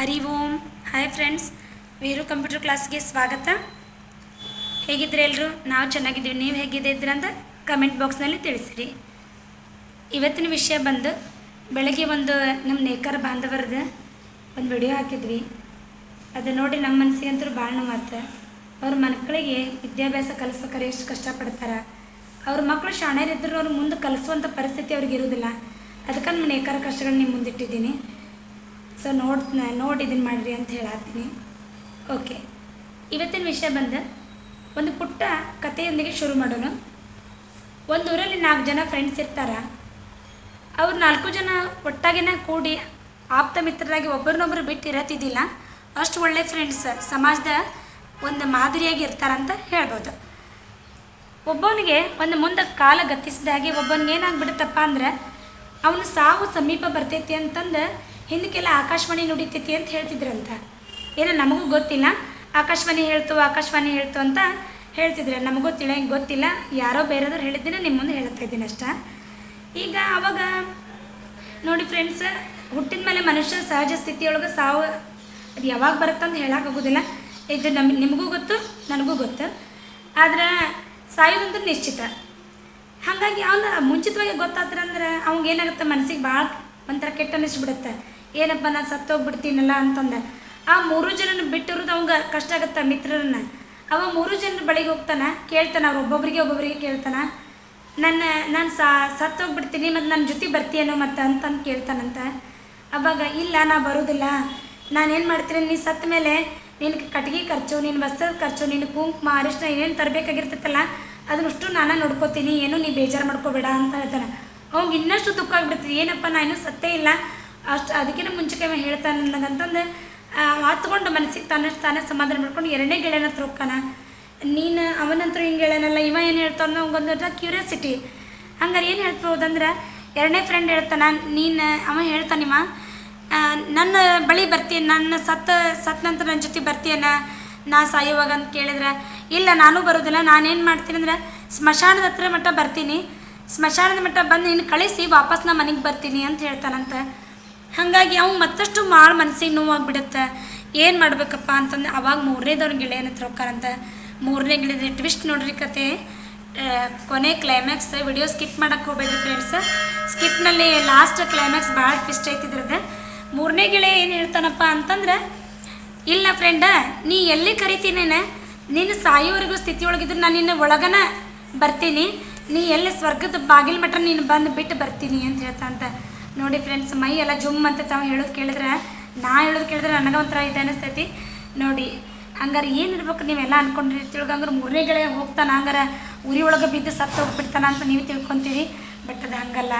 Hari Om. Hi friends Veeru computer ಕ್ಲಾಸ್ಗೆ ಸ್ವಾಗತ. ಹೇಗಿದ್ರೆ ಎಲ್ಲರೂ ನಾವು ಚೆನ್ನಾಗಿದ್ದೀವಿ. ನೀವು ಹೇಗಿದ್ದೀರಿ ಅಂತ ಕಮೆಂಟ್ ಬಾಕ್ಸ್ನಲ್ಲಿ ತಿಳಿಸಿರಿ. ಇವತ್ತಿನ ವಿಷಯ ಬಂದು ಬೆಳಗ್ಗೆ ಒಂದು ನಮ್ಮ ನೇಕಾರ ಬಾಂಧವರದ ಒಂದು ವಿಡಿಯೋ ಹಾಕಿದ್ವಿ. ಅದು ನೋಡಿ ನಮ್ಮ ಮನಸ್ಸಿಗಂತೂ ಭಾಳ ನೋವಾತು ಅವ್ರ ಮಕ್ಕಳಿಗೆ ವಿದ್ಯಾಭ್ಯಾಸ ಕಲಿಸ್ಬೇಕಾರೆ ಎಷ್ಟು ಕಷ್ಟಪಡ್ತಾರೆ. ಅವ್ರ ಮಕ್ಕಳು ಶಾಣೆರಿದ್ರು ಅವ್ರು ಮುಂದೆ ಕಲಿಸುವಂಥ ಪರಿಸ್ಥಿತಿ ಅವ್ರಿಗೆ ಇರೋದಿಲ್ಲ ಅದಕ್ಕೆ ನಮ್ಮ ನೇಕಾರ ಕಷ್ಟಗಳನ್ನ ನಿಮ್ಮ ಮುಂದಿಟ್ಟಿದ್ದೀನಿ. ಸೊ ನೋಡ್ ನೋಡಿ ಇದನ್ನು ಮಾಡಿರಿ ಅಂತ ಹೇಳತ್ತೀನಿ. ಓಕೆ ಇವತ್ತಿನ ವಿಷಯ ಬಂದು, ಒಂದು ಪುಟ್ಟ ಕಥೆಯೊಂದಿಗೆ ಶುರು ಮಾಡೋಣ. ಒಂದು ಊರಲ್ಲಿ ನಾಲ್ಕು ಜನ ಫ್ರೆಂಡ್ಸ್ ಇರ್ತಾರೆ. ಅವ್ರು ನಾಲ್ಕು ಜನ ಒಟ್ಟಾಗಿನ ಕೂಡಿ ಆಪ್ತ ಮಿತ್ರರಾಗಿ ಒಬ್ಬರನ್ನೊಬ್ಬರು ಬಿಟ್ಟು ಇರತ್ತಿದ್ದಿಲ್ಲ. ಅಷ್ಟು ಒಳ್ಳೆ ಫ್ರೆಂಡ್ಸ್ ಸಮಾಜದ ಒಂದು ಮಾದರಿಯಾಗಿ ಇರ್ತಾರಂತ ಹೇಳ್ಬೋದು. ಒಬ್ಬವನಿಗೆ ಒಂದು ಮುಂದೆ ಕಾಲ ಗತಿಸಿದಾಗೆ ಒಬ್ಬನಿಗೆ ಏನಾಗ್ಬಿಡುತ್ತಪ್ಪ ಅಂದ್ರೆ, ಅವನು ಸಾವು ಸಮೀಪ ಬರ್ತೈತಿ ಅಂತಂದು ಹಿಂದಕ್ಕೆಲ್ಲ ಆಕಾಶವಾಣಿ ನುಡಿತೈತಿ ಅಂತ ಹೇಳ್ತಿದ್ರಂತ. ಏನೋ ನಮಗೂ ಗೊತ್ತಿಲ್ಲ. ಆಕಾಶವಾಣಿ ಹೇಳ್ತು ಆಕಾಶವಾಣಿ ಹೇಳ್ತು ಅಂತ ಹೇಳ್ತಿದ್ರೆ. ನಮಗೂ ತಿಳ, ಗೊತ್ತಿಲ್ಲ. ಯಾರೋ ಬೇರೆದವ್ರು ಹೇಳಿದ್ದೀನಿ ನಿಮ್ಮ ಮುಂದೆ ಹೇಳ್ತಾ ಇದ್ದೀನಿ ಅಷ್ಟ. ಈಗ ಅವಾಗ ನೋಡಿ ಫ್ರೆಂಡ್ಸ್ ಹುಟ್ಟಿದ ಮೇಲೆ ಮನುಷ್ಯ ಸಹಜ ಸ್ಥಿತಿಯೊಳಗೆ ಸಾವು ಅದು ಯಾವಾಗ ಬರುತ್ತಂತ ಹೇಳೋಕ್ಕಾಗೋದಿಲ್ಲ ಇದು ನಮ್, ನಿಮಗೂ ಗೊತ್ತು, ನನಗೂ ಗೊತ್ತು. ಆದ್ರೆ ಸಾಯೋದಂತೂ ನಿಶ್ಚಿತ. ಹಾಗಾಗಿ ಅವನು ಮುಂಚಿತವಾಗಿ ಗೊತ್ತಾದ್ರಂದ್ರೆ ಅವ್ನಿಗೆ ಏನಾಗುತ್ತೆ? ಮನಸ್ಸಿಗೆ ಭಾಳ ಒಂಥರ ಕೆಟ್ಟ ಅನಿಸ್ಬಿಡುತ್ತೆ ಏನಪ್ಪ, ನಾನು ಸತ್ತೋಗ್ಬಿಡ್ತೀನಲ್ಲ ಅಂತಂದ. ಆ ಮೂರು ಜನನ ಬಿಟ್ಟಿರೋದು ಅವಂಗ ಕಷ್ಟ ಆಗುತ್ತೆ ಮಿತ್ರರನ್ನ? ಅವ ಮೂರು ಜನರ ಬಳಿಗೆ ಹೋಗ್ತಾನೆ, ಕೇಳ್ತಾನೆ, ಅವ್ರು ಒಬ್ಬೊಬ್ಬರಿಗೆ ಒಬ್ಬೊಬ್ಬರಿಗೆ ಕೇಳ್ತಾನೆ. ನನ್ನ, ನಾನು ಸಾ, ಸತ್ತೋಗ್ಬಿಡ್ತೀನಿ ಮತ್ತು ನನ್ನ ಜೊತೆ ಬರ್ತೀಯನೋ ಮತ್ತೆ ಅಂತಂದು ಕೇಳ್ತಾನಂತ. ಅವಾಗ, ಇಲ್ಲ, ನಾ ಬರೋದಿಲ್ಲ. ನಾನೇನು ಮಾಡ್ತೀನಿ, ನೀ ಸತ್ತ ಮೇಲೆ ನಿನಗೆ ಕಟ್ಗೆ ಖರ್ಚು ನಿನ್ನ ವಸ್ತ್ರದ ಖರ್ಚು ನಿನ್ನ ಕುಂಕುಮ ಅರಿಶಿನ ಏನೇನು ತರಬೇಕಾಗಿರ್ತೈತಲ್ಲ, ಅದನ್ನಷ್ಟು ನಾನು ನೋಡ್ಕೋತೀನಿ, ಏನು ನೀ ಬೇಜಾರು ಮಾಡ್ಕೋಬೇಡ ಅಂತ ಹೇಳ್ತಾನೆ. ಅವ್ನಿಗೆ ಇನ್ನಷ್ಟು ದುಃಖ ಆಗ್ಬಿಡ್ತದೆ ಏನಪ್ಪ ನಾನು ಇನ್ನೂ ಸತ್ತೇ ಇಲ್ಲ. ಅಷ್ಟು ಅದಕ್ಕಿಂತ ಮುಂಚೆಗೆ ಹೇಳ್ತಾನೆ ನನಗಂತಂದು ಹತ್ಕೊಂಡು ಮನಸ್ಸಿಗೆ ತಾನಷ್ಟು ತಾನೇ ಸಮಾಧಾನ ಮಾಡ್ಕೊಂಡು ಎರಡನೇ ಗೆಳೆಯನ ಹತ್ರ ಹೋಗ್ತಾನೆ. ನೀನು ಅವನಂತರೂ ಹಿಂಗೆ ಹೇಳನಲ್ಲ, ಇವ ಏನು ಹೇಳ್ತಾನ ಅವ್ಗೊಂದು ಕ್ಯೂರಿಯಾಸಿಟಿ ಹಂಗಾರೆ ಏನು ಹೇಳ್ಬೋದಂದ್ರೆ, ಎರಡನೇ ಫ್ರೆಂಡ್ ಹೇಳ್ತಾನ, ನೀನು, ಅವ ಹೇಳ್ತಾನಿಮ್ಮ ನನ್ನ ಬಳಿ ಬರ್ತೀನಿ ನನ್ನ ಸತ್ತ ಸತ್ ನಂತರ ನನ್ನ ಜೊತೆ ಬರ್ತೀಯನ, ನಾ ಸಾಯುವಾಗ ಅಂತ ಕೇಳಿದ್ರೆ, ಇಲ್ಲ ನಾನು ಬರೋದಿಲ್ಲ ನಾನೇನು ಮಾಡ್ತೀನಿ ಅಂದ್ರೆ, ಸ್ಮಶಾನದ ಹತ್ರ ಮಟ್ಟ ಬರ್ತೀನಿ. ಸ್ಮಶಾನದ ಮಟ್ಟ ಬಂದು ನೀನು ಕಳಿಸಿ, ವಾಪಸ್ ನಾ ಮನೆಗೆ ಬರ್ತೀನಿ ಅಂತ ಹೇಳ್ತಾನಂತ. ಹಾಗಾಗಿ ಅವ್ನು ಮತ್ತಷ್ಟು ಮಾಳು ಮನಸ್ಸಿಗೆ ನೋವಾಗ್ಬಿಡುತ್ತೆ. ಏನು ಮಾಡ್ಬೇಕಪ್ಪ ಅಂತಂದ್ರೆ ಅವಾಗ ಮೂರನೇದವ್ರ ಗೆಳೆಯನ ಹತ್ರ ಹೋಗ್ತಾರಂತ ಮೂರನೇ ಗೆಳೆಯದ ಟ್ವಿಸ್ಟ್ ನೋಡ್ರಿ ಕತೆ. ಕೊನೆ ಕ್ಲೈಮ್ಯಾಕ್ಸ್ ವಿಡಿಯೋ ಸ್ಕಿಪ್ ಮಾಡೋಕ್ಕೆ ಹೋಗ್ಬೇಡ್ರಿ ಫ್ರೆಂಡ್ಸ್ ಸ್ಕಿಪ್ನಲ್ಲಿ ಲಾಸ್ಟ್ ಕ್ಲೈಮ್ಯಾಕ್ಸ್ ಭಾಳ ಟ್ವಿಸ್ಟ್ ಐತಿದ್ರದ್ದು ಮೂರನೇ ಗೆಳೆಯ ಏನು ಹೇಳ್ತಾನಪ್ಪ ಅಂತಂದ್ರೆ ಇಲ್ಲ ಫ್ರೆಂಡ ನೀ ಎಲ್ಲಿ ಕರಿತೀನೇನ? ನೀನು ಸಾಯೋವರೆಗೂ ಒಳಗಿದ್ರು ನಾನು ನಿನ್ನ ಒಳಗನ ಬರ್ತೀನಿ. ನೀ ಎಲ್ಲಿ ಸ್ವರ್ಗದ ಬಾಗಿಲು ಮಟ್ಟ ನೀನು ಬಂದು ಬಿಟ್ಟು ಬರ್ತೀನಿ ಅಂತ ಹೇಳ್ತಾನಂತ. ನೋಡಿ ಫ್ರೆಂಡ್ಸ್ ಮೈ ಎಲ್ಲ ಜುಮ್ ಅಂತ ತಾವು ಹೇಳೋದು ಕೇಳಿದ್ರೆ, ನಾ ಹೇಳೋದು ಕೇಳಿದ್ರೆ ನನಗೆ ಒಂಥರ ಇದು ಅನಿಸ್ತೈತಿ. ನೋಡಿ, ಹಂಗಾರೆ ಏನಿರ್ಬೇಕು ನೀವೆಲ್ಲ ಅನ್ಕೊಂಡಿರ್ತೀವಿ ಹಂಗಾರೆ ಮೂರನೇ ಗೆಳೆಯ ಹೋಗ್ತಾನೆ, ಹಂಗಾರೆ ಉರಿ ಒಳಗೆ ಬಿದ್ದು ಸತ್ತು ಹೋಗ್ಬಿಡ್ತಾನ ಅಂತ ನೀವು ತಿಳ್ಕೊತೀರಿ. ಬಟ್ ಅದು ಹಂಗಲ್ಲ.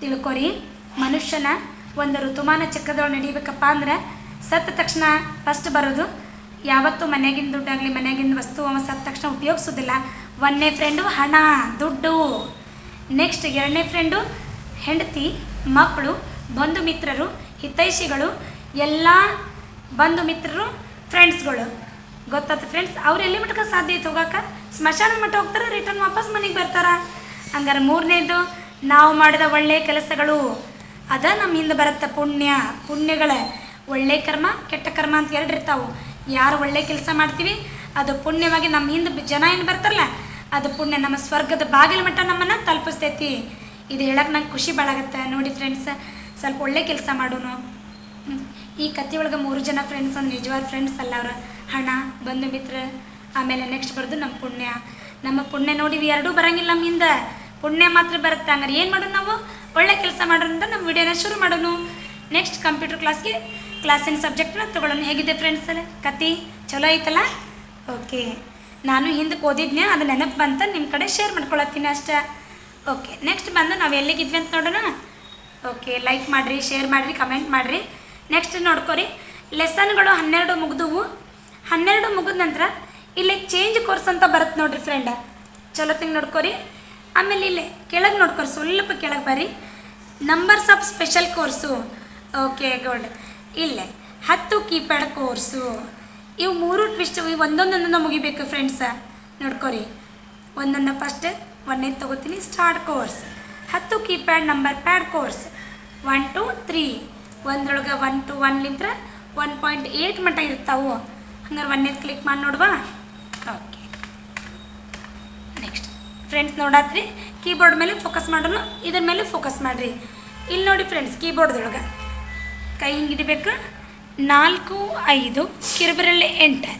ತಿಳ್ಕೊರಿ, ಮನುಷ್ಯನ ಒಂದು ಋತುಮಾನ ಚಕ್ರದೊಳಗೆ ನಡೀಬೇಕಪ್ಪ ಅಂದ್ರೆ, ಸತ್ತ ತಕ್ಷಣ ಫಸ್ಟ್ ಬರೋದು, ಯಾವತ್ತೂ ದುಡ್ಡು ದುಡ್ಡಾಗಲಿ, ಮನೆಗಿನ ವಸ್ತು ಅವ ಸತ್ತ ತಕ್ಷಣ ಉಪಯೋಗಿಸೋದಿಲ್ಲ. ಒಂದನೇ ಫ್ರೆಂಡು ಹಣ, ದುಡ್ಡು. ನೆಕ್ಸ್ಟ್ ಎರಡನೇ ಫ್ರೆಂಡು ಹೆಂಡತಿ ಮಕ್ಕಳು ಬಂಧು ಮಿತ್ರರು ಹಿತೈಷಿಗಳು, ಎಲ್ಲ ಬಂಧು ಮಿತ್ರರು ಫ್ರೆಂಡ್ಸ್ಗಳು ಗೊತ್ತಾಯ್ತು ಫ್ರೆಂಡ್ಸ್ ಅವ್ರು ಎಲ್ಲಿ ಮಟ್ಕ ಸಾಧ್ಯ ಐತೆ ಹೋಗಕ್ಕೆ ಸ್ಮಶಾನ ಮಟ್ಟ ಹೋಗ್ತಾರೆ ರಿಟರ್ನ್ ವಾಪಸ್ ಮನೆಗೆ ಬರ್ತಾರ? ಹಂಗಾರೆ ಮೂರನೇದು, ನಾವು ಮಾಡಿದ ಒಳ್ಳೆಯ ಕೆಲಸಗಳು, ಅದ ನಮ್ಮ ಹಿಂದೆ ಬರುತ್ತೆ ಪುಣ್ಯ. ಪುಣ್ಯಗಳ, ಒಳ್ಳೆ ಕರ್ಮ, ಕೆಟ್ಟ ಕರ್ಮ ಅಂತ ಎರಡು ಇರ್ತಾವೆ. ಯಾರು ಒಳ್ಳೆ ಕೆಲಸ ಮಾಡ್ತೀವಿ, ಅದು ಪುಣ್ಯವಾಗಿ ನಮ್ಮ ಹಿಂದೆ ಜನ ಏನು ಬರ್ತಾರಲ್ಲ, ಅದು ಪುಣ್ಯ ನಮ್ಮ ಸ್ವರ್ಗದ ಬಾಗಿಲು ಮಟ್ಟ ನಮ್ಮನ್ನು ತಲುಪಿಸ್ತೈತಿ. ಇದು ಹೇಳಕ್ಕೆ ನಂಗೆ ಖುಷಿ ಭಾಳಾಗತ್ತೆ ನೋಡಿ ಫ್ರೆಂಡ್ಸ್ ಸ್ವಲ್ಪ ಒಳ್ಳೆ ಕೆಲಸ ಮಾಡೋನು. ಈ ಕತೆ ಒಳಗೆ ಮೂರು ಜನ ಫ್ರೆಂಡ್ಸ್ ಅಂದ್ರೆ ನಿಜವಾದ ಫ್ರೆಂಡ್ಸ್ ಅಲ್ಲ ಅವ್ರ. ಹಣ, ಬಂಧು ಮಿತ್ರ, ಆಮೇಲೆ ನೆಕ್ಸ್ಟ್ ಬರೋದು ನಮ್ಮ ಪುಣ್ಯ. ನಮ್ಮ ಪುಣ್ಯ ನೋಡಿ ಎರಡೂ ಬರಂಗಿಲ್ಲ ನಮ್ಮ ಹಿಂದೆ. ಪುಣ್ಯ ಮಾತ್ರ ಬರುತ್ತೆ. ಹಂಗಾರೆ ಏನು ಮಾಡೋಣ ನಾವು? ಒಳ್ಳೆ ಕೆಲಸ ಅಂತ ನಮ್ಮ ವಿಡಿಯೋನ ಶುರು ಮಾಡೋಣ ನೆಕ್ಸ್ಟ್ ಕಂಪ್ಯೂಟರ್ ಕ್ಲಾಸ್ಗೆ ಕ್ಲಾಸಿನ ಸಬ್ಜೆಕ್ಟ್ನ ತಗೊಳ್ಳೋಣ. ಹೇಗಿದೆ ಫ್ರೆಂಡ್ಸ್ ಕತೆ ಚಲೋ ಐತಲ್ಲ? ಓಕೆ ನಾನು ಹಿಂದಕ್ಕೆ ಓದಿದ್ನೇ ಅದು ನೆನಪು ಬಂತ ನಿಮ್ಮ ಕಡೆ ಶೇರ್ ಮಾಡ್ಕೊಳತ್ತೀನಿ ಅಷ್ಟೇ. ಓಕೆ ನೆಕ್ಸ್ಟ್ ಬಂದು ನಾವು ಎಲ್ಲಿಗಿದ್ವಿ ಅಂತ ನೋಡೋಣ? ಓಕೆ ಲೈಕ್ ಮಾಡಿರಿ ಶೇರ್ ಮಾಡಿರಿ ಕಮೆಂಟ್ ಮಾಡಿರಿ. ನೆಕ್ಸ್ಟ್ ನೋಡ್ಕೊರಿ. ಲೆಸನ್ಗಳು ಹನ್ನೆರಡು ಮುಗಿದವು. ಹನ್ನೆರಡು ಮುಗಿದ ನಂತರ ಇಲ್ಲಿ ಚೇಂಜ್ ಕೋರ್ಸ್ ಅಂತ ಬರುತ್ತೆ ನೋಡಿರಿ ಫ್ರೆಂಡ ಚಲೋ ತಿಂಗ್ ನೋಡ್ಕೊರಿ. ಆಮೇಲೆ ಇಲ್ಲಿ ಕೆಳಗೆ ನೋಡ್ಕೊರಿ, ಸ್ವಲ್ಪ ಕೆಳಗೆ ಬರ್ರಿ. Numbers of special course okay good ಇಲ್ಲೆ ಹತ್ತು ಕೀಪ್ಯಾಡ್ ಕೋರ್ಸು ಇವು ಮೂರು ಟ್ವಿಸ್ಟ್ ಇವು ಒಂದೊಂದೊಂದೊಂದು ಮುಗಿಬೇಕು ಫ್ರೆಂಡ್ಸ ನೋಡ್ಕೊರಿ. ಒಂದೊಂದು ಫಸ್ಟ್ ಒಂದೇ ತಗೋತೀನಿ ಸ್ಟಾರ್ಟ್ ಕೋರ್ಸ್ ಹತ್ತು keypad number pad course one two three ಒಂದ್ರೊಳಗೆ one two ಒನ್ಲಿಂತ್ರ ಒನ್ ಪಾಯಿಂಟ್ ಏಯ್ಟ್ ಮಟ್ಟ ಇರ್ತಾವು. ಹಂಗಾರೆ ಒಂದೇದು ಕ್ಲಿಕ್ ಮಾಡಿ ನೋಡುವ? ಓಕೆ ನೆಕ್ಸ್ಟ್ ಫ್ರೆಂಡ್ಸ್ ನೋಡಾತ್ರಿ ಕೀಬೋರ್ಡ್ ಮೇಲೆ ಫೋಕಸ್ ಮಾಡೋಣ ಇದ್ರ ಮೇಲೆ ಫೋಕಸ್ ಮಾಡಿರಿ. ಇಲ್ಲಿ ನೋಡಿ ಫ್ರೆಂಡ್ಸ್ ಕೀಬೋರ್ಡ್ದೊಳಗೆ ಕೈ ಹಿಂಗೆ ಇಡಬೇಕು ನಾಲ್ಕು, ಐದು ಕಿರುಬರಳ್ಳಿ ಎಂಟರ್.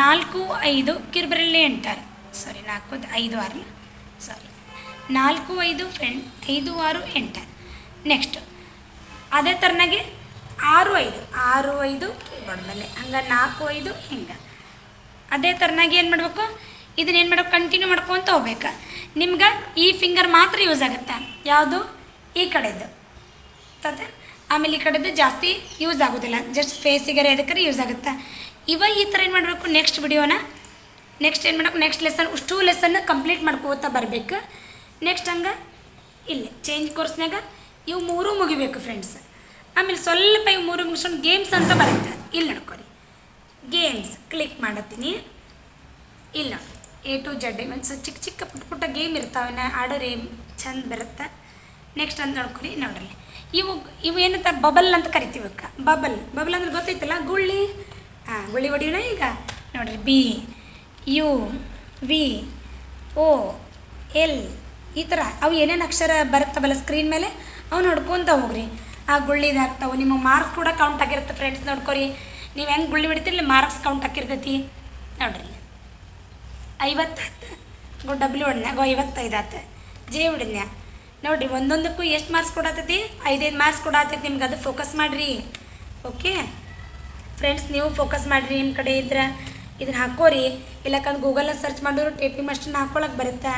ನಾಲ್ಕು, ಐದು ಕಿರುಬರಳ್ಳಿ ಎಂಟರ್. ಸಾರಿ ನಾಲ್ಕು, ಐದು, ಆರು. ಸಾರಿ. ನಾಲ್ಕು, ಐದು ಫ್ರೆಂಡ್ ಐದು, ಆರು, ಎಂಟು. ನೆಕ್ಸ್ಟ್ ಅದೇ ಥರನಾಗೆ ಆರು, ಐದು. ಆರು, ಐದು, ಕೀಬೋರ್ಡ್ ಮೇಲೆ. ಹಂಗೆ ನಾಲ್ಕು, ಐದು, ಹಿಂಗೆ. ಅದೇ ಥರನಾಗಿ ಏನು ಮಾಡಬೇಕು? ಇದನ್ನ ಏನು ಮಾಡಬೇಕು? ಕಂಟಿನ್ಯೂ ಮಾಡ್ಕೊತ ಹೋಗ್ಬೇಕು. ನಿಮ್ಗೆ ಈ ಫಿಂಗರ್ ಮಾತ್ರ ಯೂಸ್ ಆಗುತ್ತೆ? ಯಾವುದು? ಈ ಕಡೆದು. ತದ ಆಮೇಲೆ ಈ ಕಡೆದು ಜಾಸ್ತಿ ಯೂಸ್ ಆಗೋದಿಲ್ಲ. ಜಸ್ಟ್ ಫೇಸಿಗರೆ ಅದಕ್ಕೆ ಯೂಸ್ ಆಗುತ್ತೆ? ಇವ ಈ ಥರ ಏನು ಮಾಡಬೇಕು? ನೆಕ್ಸ್ಟ್ ವಿಡಿಯೋನ ನೆಕ್ಸ್ಟ್ ಏನು ಮಾಡೋಕೆ ನೆಕ್ಸ್ಟ್ ಲೆಸನ್ ಅಷ್ಟು ಲೆಸನ್ ಕಂಪ್ಲೀಟ್ ಮಾಡ್ಕೋತಾ ಬರಬೇಕು. ನೆಕ್ಸ್ಟ್ ಹಂಗೆ, ಇಲ್ಲಿ ಚೇಂಜ್ ಕೋರ್ಸ್ನಾಗ ಇವು ಮೂರೂ ಮುಗಿಬೇಕು ಫ್ರೆಂಡ್ಸ್ ಆಮೇಲೆ ಸ್ವಲ್ಪ ಇವು ಮೂರು ಮುಗಿಸ್ಕೊಂಡು ಗೇಮ್ಸ್ ಅಂತ ಬರುತ್ತೆ. ಇಲ್ಲಿ ನೋಡ್ಕೊರಿ. Games click ಮಾಡತ್ತೀನಿ. ಇಲ್ಲ ಎ ಟು ಜಡ್ ಸ್ವಲ್ಪ ಚಿಕ್ಕ ಚಿಕ್ಕ ಪುಟ್ಟ ಪುಟ್ಟ ಗೇಮ್ ಇರ್ತಾವೆ ಆಡೋರಿ ಚಂದ ಬರುತ್ತೆ. ನೆಕ್ಸ್ಟ್ ಅಂತ ನೋಡ್ಕೊರಿ, ನೋಡ್ರಿ. ಇವು ಇವು ಏನಂತ ಬಬಲ್ ಅಂತ ಕರಿತೀವಿ ಅಕ್ಕ. ಬಬಲ್ ಬಬಲ್ ಅಂದ್ರೆ ಗೊತ್ತೈತಲ್ಲ? ಗುಳ್ಳಿ? ಹಾಂ ಗುಳ್ಳಿ ಹೊಡಿಯೋಣ ಈಗ? ನೋಡ್ರಿ B U, V, O, L ಈ ಥರ ಅವು ಏನೇನು ಅಕ್ಷರ ಬರುತ್ತವಲ್ಲ ಸ್ಕ್ರೀನ್ ಮೇಲೆ? ಅವು ನೋಡ್ಕೊತ ಹೋಗ್ರಿ. ಆ ಗುಳ್ಳಿದಾಗ್ತಾವೆ ನಿಮಗೆ ಮಾರ್ಕ್ಸ್ ಕೂಡ ಕೌಂಟ್ ಆಗಿರುತ್ತೆ ಫ್ರೆಂಡ್ಸ್ ನೋಡ್ಕೊರಿ. ನೀವು ಹೆಂಗೆ ಗುಳ್ಳಿ ಹೊಡಿತೀರಿ ಮಾರ್ಕ್ಸ್ ಕೌಂಟ್ ಆಗಿರ್ತೈತಿ ನೋಡ್ರಿ. ಐವತ್ತು ಗೋ ಡಬ್ಲ್ಯೂ ಹೊಡ್ನ್ಯಾ ಗೋ ಐವತ್ತೈದು ಆತು. ಜೆ ಹೊಡಿದ್ನ್ಯಾ ನೋಡಿರಿ, ಒಂದೊಂದಕ್ಕೂ ಎಷ್ಟು ಮಾರ್ಕ್ಸ್ ಕೊಡತ್ತೈತಿ ಐದೈದು ಮಾರ್ಕ್ಸ್ ಕೊಡತ್ತೈತಿ ನಿಮ್ಗೆ ಅದು ಫೋಕಸ್ ಮಾಡಿರಿ. ಓಕೆ ಫ್ರೆಂಡ್ಸ್ ನೀವು ಫೋಕಸ್ ಮಾಡಿರಿ. ನಿಮ್ಮ ಕಡೆ ಇದ್ರೆ ಇದನ್ನ ಹಾಕೋರಿ. ಇಲ್ಲಕಂದ್ರೆ ಗೂಗಲಲ್ಲಿ ಸರ್ಚ್ ಮಾಡಿದ್ರು ಟೇಪಿಂಗ್ ಮಷಿನ್ ಹಾಕೊಳಕ್ಕೆ ಬರುತ್ತೆ.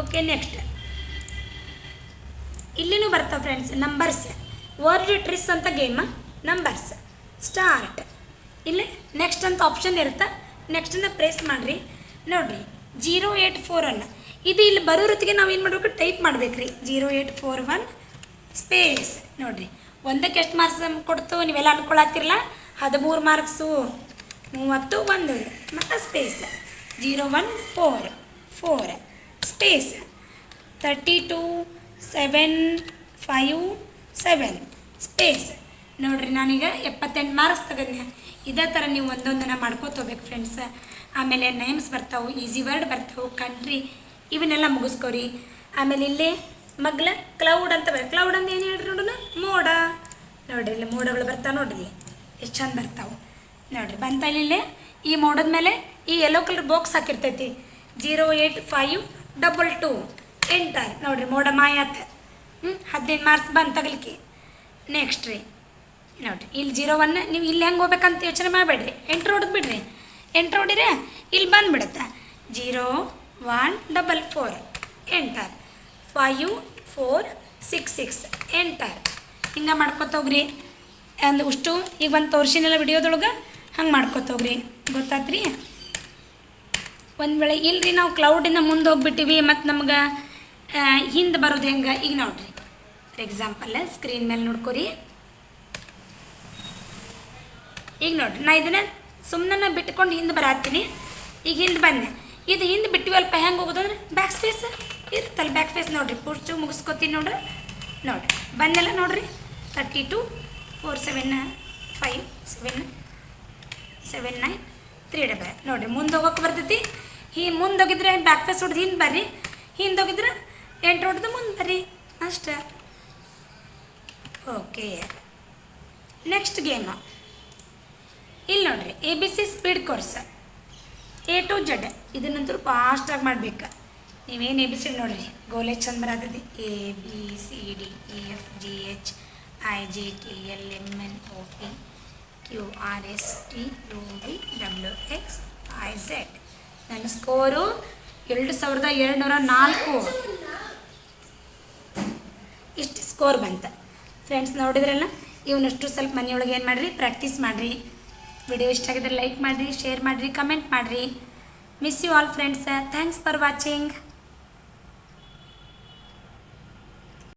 ಓಕೆ ನೆಕ್ಸ್ಟ್ ಇಲ್ಲಿನೂ ಬರ್ತಾವೆ ಫ್ರೆಂಡ್ಸ್ ನಂಬರ್ಸ್ ವರ್ಡ್ ಟ್ರಿಸ್ ಅಂತ ಗೇಮ್ ನಂಬರ್ಸ್ ಸ್ಟಾರ್ಟ್ ಇಲ್ಲಿ ನೆಕ್ಸ್ಟ್ ಅಂತ ಆಪ್ಷನ್ ಇರುತ್ತೆ. ನೆಕ್ಸ್ಟನ್ನು ಪ್ರೆಸ್ ಮಾಡಿರಿ. ನೋಡಿರಿ ಜೀರೋ ಏಯ್ಟ್ ಫೋರ್ ಒನ್ ಇದು ಇಲ್ಲಿ ಬರೋ ಹೊತ್ತಿಗೆ ನಾವು ಏನು ಮಾಡಬೇಕು? ಟೈಪ್ ಮಾಡ್ಬೇಕು ರೀ zero eight four one space ನೋಡಿರಿ, ಒಂದಕ್ಕೆ ಎಷ್ಟು ಮಾರ್ಕ್ಸ್ ಕೊಡ್ತು? ನೀವೆಲ್ಲ ಅನ್ಕೊಳತ್ತಿರಲ್ಲ ಹದಿಮೂರು ಮಾರ್ಕ್ಸು ಮೂವತ್ತು ಒಂದು, ಮತ್ತು space zero one four four space thirty two seven five seven space ನೋಡ್ರಿ, ನಾನೀಗ ಎಪ್ಪತ್ತೆಂಟು ಮಾರ್ಕ್ಸ್ ತಗೊಂಡೆ. ಇದೇ ಥರ ನೀವು ಒಂದೊಂದನ್ನು ಮಾಡ್ಕೋತೋಗ್ಬೇಕು ಫ್ರೆಂಡ್ಸ್ ಆಮೇಲೆ ನೇಮ್ಸ್ ಬರ್ತಾವೆ ಈಸಿ ವರ್ಡ್ ಬರ್ತಾವೆ ಕಂಟ್ರಿ ಇವನ್ನೆಲ್ಲ ಮುಗಿಸ್ಕೋರಿ. ಆಮೇಲೆ ಇಲ್ಲಿ ಮಗ್ಲ ಕ್ಲೌಡ್ ಅಂತ ಬರ್ ಕ್ಲೌಡ್ ಅಂತ ಏನು ಹೇಳ್ರಿ ನೋಡೋಣ? ಮೋಡ. ನೋಡ್ರಿ, ಇಲ್ಲಿ ಮೋಡಗಳು ಬರ್ತಾವೆ ನೋಡ್ರಿ. ಎಷ್ಟು ಚಂದ ಬರ್ತಾವೆ. ನೋಡ್ರಿ ಬಂತ ಇಲ್ಲಿ ಈ ಮೋಡದ ಮೇಲೆ ಈ yellow colour box ಹಾಕಿರ್ತೈತಿ. Zero eight five double two enter ನೋಡ್ರಿ, ಮೋಡ ಮಾಯಾತ್ ಹ್ಞೂ ಹದಿನೈದು ಮಾರ್ಕ್ಸ್ ಬಂದು ತಗಲಿಕ್ಕೆ ನೆಕ್ಸ್ಟ್ ರೀ. ನೋಡ್ರಿ, ಇಲ್ಲಿ ಜೀರೋ ಒನ್ ನೀವು ಇಲ್ಲಿ ಹೆಂಗೆ ಹೋಗ್ಬೇಕಂತ ಯೋಚನೆ ಮಾಡಬೇಡ್ರಿ. ಎಂಟ್ರ್ ಹೊಡೆದು ಬಿಡ್ರಿ. ಎಂಟ್ರ್ ಹೊಡಿರೆ ಇಲ್ಲಿ ಬಂದುಬಿಡುತ್ತೆ. Zero one double four enter five four six six enter ಹಿಂಗೆ ಮಾಡ್ಕೊತ ಹೋಗ್ರಿ. ಅಂದ್ ಅಷ್ಟು ಈಗ ಒಂದು ತೋರ್ಸಿನಲ್ಲ ವಿಡಿಯೋದೊಳಗೆ. ಹಂಗೆ ಮಾಡ್ಕೊತೋಗ್ರಿ ಗೊತ್ತಾತ್ರಿ? ಒಂದು ವೇಳೆ ಇಲ್ಲರಿ ನಾವು ಕ್ಲೌಡಿಂದ ಮುಂದೆ ಹೋಗ್ಬಿಟ್ಟಿವಿ, ಮತ್ತು ನಮ್ಗೆ ಹಿಂದೆ ಬರೋದು ಹೆಂಗೆ? ಈಗ ನೋಡ್ರಿ. ಫಾರ್ ಎಕ್ಸಾಂಪಲ್ ಸ್ಕ್ರೀನ್ ಮೇಲೆ ನೋಡ್ಕೊರಿ. ಈಗ ನೋಡ್ರಿ, ನಾ ಇದನ್ನ ಸುಮ್ಮನೆ ಬಿಟ್ಕೊಂಡು ಹಿಂದೆ ಬರತ್ತೀನಿ. ಈಗ ಹಿಂದೆ ಬಂದೆ. ಇದು ಹಿಂದೆ ಬಿಟ್ಟಿವಲ್ಪ ಹೆಂಗೆ ಹೋಗೋದು ಅಂದ್ರೆ ಬ್ಯಾಕ್ ಸ್ಪೇಸ್ ಇರುತ್ತಲ್ಲ ಬ್ಯಾಕ್ ಸ್ಪೇಸ್ ನೋಡ್ರಿ. ಪುರ್ಚು ಮುಗಿಸ್ಕೊತೀನಿ ನೋಡ್ರಿ ನೋಡ್ರಿ, ಬಂದೆಲ್ಲ ನೋಡ್ರಿ. Thirty two four seven five seven seven nine three double. ನೋಡಿರಿ ಮುಂದೆ ಹೋಗೋಕೆ ಬರ್ತೈತಿ. ಈ ಮುಂದೆ ಹೋಗಿದ್ರೆ ಬ್ಯಾಕ್ ಫೇಸ್ ಹೊಡೆದು ಹಿಂದೆ ಬರ್ರಿ. ಹಿಂದೆ ಹೋಗಿದ್ರೆ ಎಂಟು ಹೊಡೆದು ಮುಂದೆ ಬರ್ರಿ. ಅಷ್ಟೇ. ಓಕೆ ನೆಕ್ಸ್ಟ್ ಗೇಮ್ ಇಲ್ಲಿ ನೋಡಿರಿ A B C speed course A to Z ಇದನ್ನಂತೂ ಫಾಸ್ಟಾಗಿ ಮಾಡ್ಬೇಕು. ನೀವೇನು ಎ ಬಿ ಸಿ ನೋಡ್ರಿ? ಗೋಲೆ ಚಂದ ಬರತೈತಿ. A B C D E F G H I J K L M N O P Q R S T U V W X Y Z ನನ್ನ score ಎರಡು ಸಾವಿರದ ಎರಡುನೂರ ನಾಲ್ಕು. ಇಷ್ಟು ಸ್ಕೋರ್ ಬಂತು. ಫ್ರೆಂಡ್ಸ್ ನೋಡಿದ್ರಲ್ಲ, ಇವನಷ್ಟು ಸ್ವಲ್ಪ ಮನೆಯೊಳಗೆ ಏನು ಮಾಡಿರಿ ಪ್ರಾಕ್ಟೀಸ್ ಮಾಡಿರಿ. ವಿಡಿಯೋ ಇಷ್ಟ ಆಗಿದ್ರೆ ಲೈಕ್ ಮಾಡಿರಿ ಶೇರ್ ಮಾಡಿರಿ ಕಮೆಂಟ್ ಮಾಡಿರಿ. Miss you all friends thanks for watching